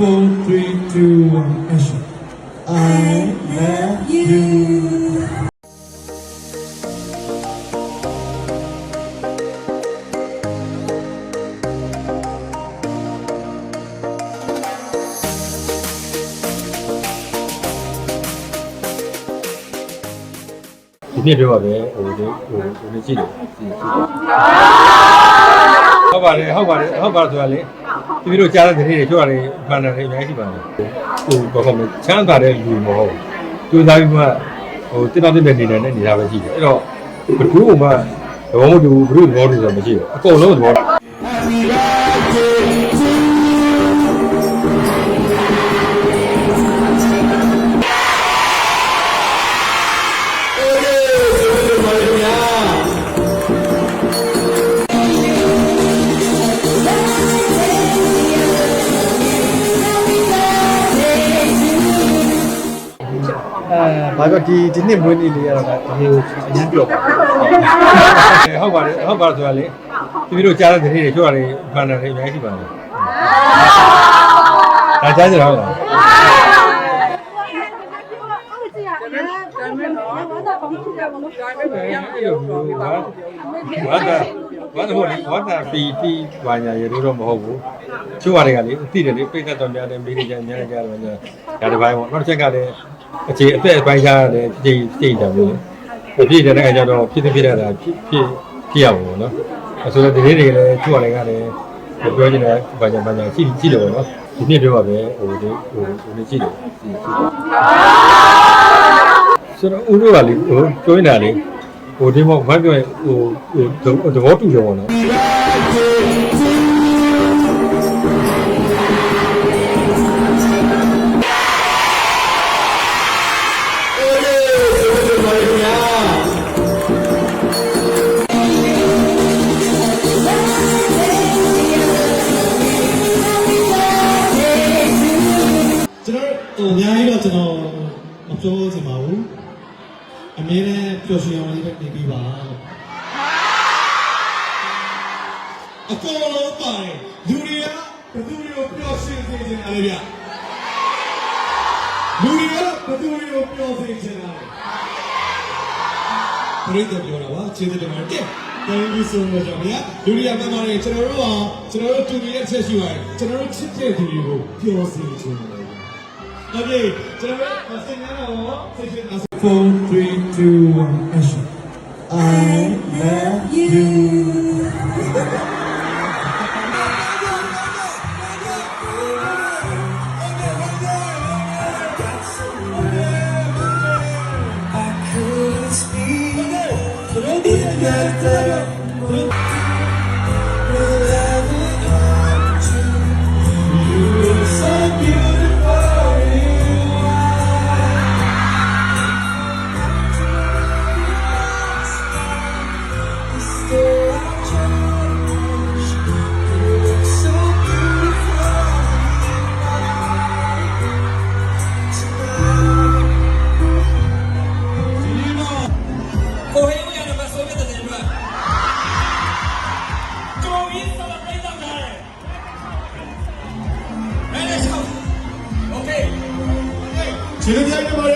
Four, three, two, one, action. I love you. ဒီနေ့ပြောပါပဲဟိုဒီဟိုဟိုနေကြည့်တယ်ကြည့်ကြည့်ဟုတ်ပါတယ်ဟုတ်ပါတယ်ဟုတ်ပါဆိုတာလေ ဒီလိုကြားတဲ့တဲ့တွေပြောရတယ်ဖန်တယ်အများကြီးပါမယ်ဟိုဘာကောမလဲချမ်းသာတဲ့လူမဟုတ်ကျိုးစားပြီးမှဟိုတင်တော်တင်တဲ့နေနဲ့နေတာပဲရှိတယ်အဲ့တော့ဘယ်သူမှသဘောမတူဘူးဘယ်သူသဘောတူဆိုတာမရှိဘူးအကုန်လုံးသဘောအဲ ဘာပြောဒီဒီနှစ်မွေးနေ့လေးရတော့ဒါဒီကိုအရင်ပြောပါဟုတ်ပါတယ်ဟုတ်ပါဆိုတာလေဒီလိုကြားတဲ့တဲ့တွေပြောရတယ်ဖန်တယ်အများကြီးပါမယ်ဒါကြားကြတော့လားအဲ့လိုမျိုးဘာဘာသာဘာသာဟိုလေဘာသာပီတီဘာညာရေလို့တော့မဟုတ်ဘူးချိုးရတယ်ကလေသိတယ်လေပိတ်သက်တော်များတယ်မိနေကြများကြတယ်ညာဒါတစ်ပိုင်းပေါ့နောက်တစ်ချက်ကလည်း အခြေအသက်အပိုင်းခြားတယ်ပြည်ပြည်တယ်မျိုးလေပြည်တယ်တဲ့အခါကျတော့ဖြစ်ဖြစ်ရတာဖြစ်ဖြစ်ဖြစ်ရပါဘောနော်အဲဆိုတော့ဒီနေ့တွေလည်းချိုးရတယ်ကလည်းပြောချင်တယ်ဘာညာဘာညာကြည့်ကြည့်တယ်ပေါ့နော်ဒီနေ့ပြောပါပဲဟိုဒီဟိုဟိုနေကြည့်တယ်ကြည့်ကြည့်ဆိုတော့ဦးတို့ကလေဟိုပြောနေတာလေဟိုဒီမောဘာပြောရင်ဟိုဟိုသဘောတူတယ်ပေါ့နော် အများကြီးတော့ကျွန်တော်မပြောချင်ပါဘူးအမြဲတမ်းပျော်ရွှင်အောင်လေးပဲနေပြီးပါအကောလုံးပါတယ်လူတွေကဘယ်သူတွေကိုပျော်ရွှင်စေချင်တာလဲဗျလူတွေကဘယ်သူတွေကိုပျော်စေချင်တာလဲပြိတ္တပြောတာပါကျေးဇူးတင်ပါတယ် Thank you so much ဗျာလူတွေကမှန်ပါတယ်ကျွန်တော်တို့ကကျွန်တော်တို့တူနေတဲ့ချက်ရှိပါတယ်ကျွန်တော်တို့ချစ်တဲ့သူတွေကိုပျော်စေချင်တယ် Okay, ကျွန်တော်တို့စင်ရတော့ဆက်ရှင်အ4 3 2 1 action. I love you. So ശരിയായിട്ട് മഴ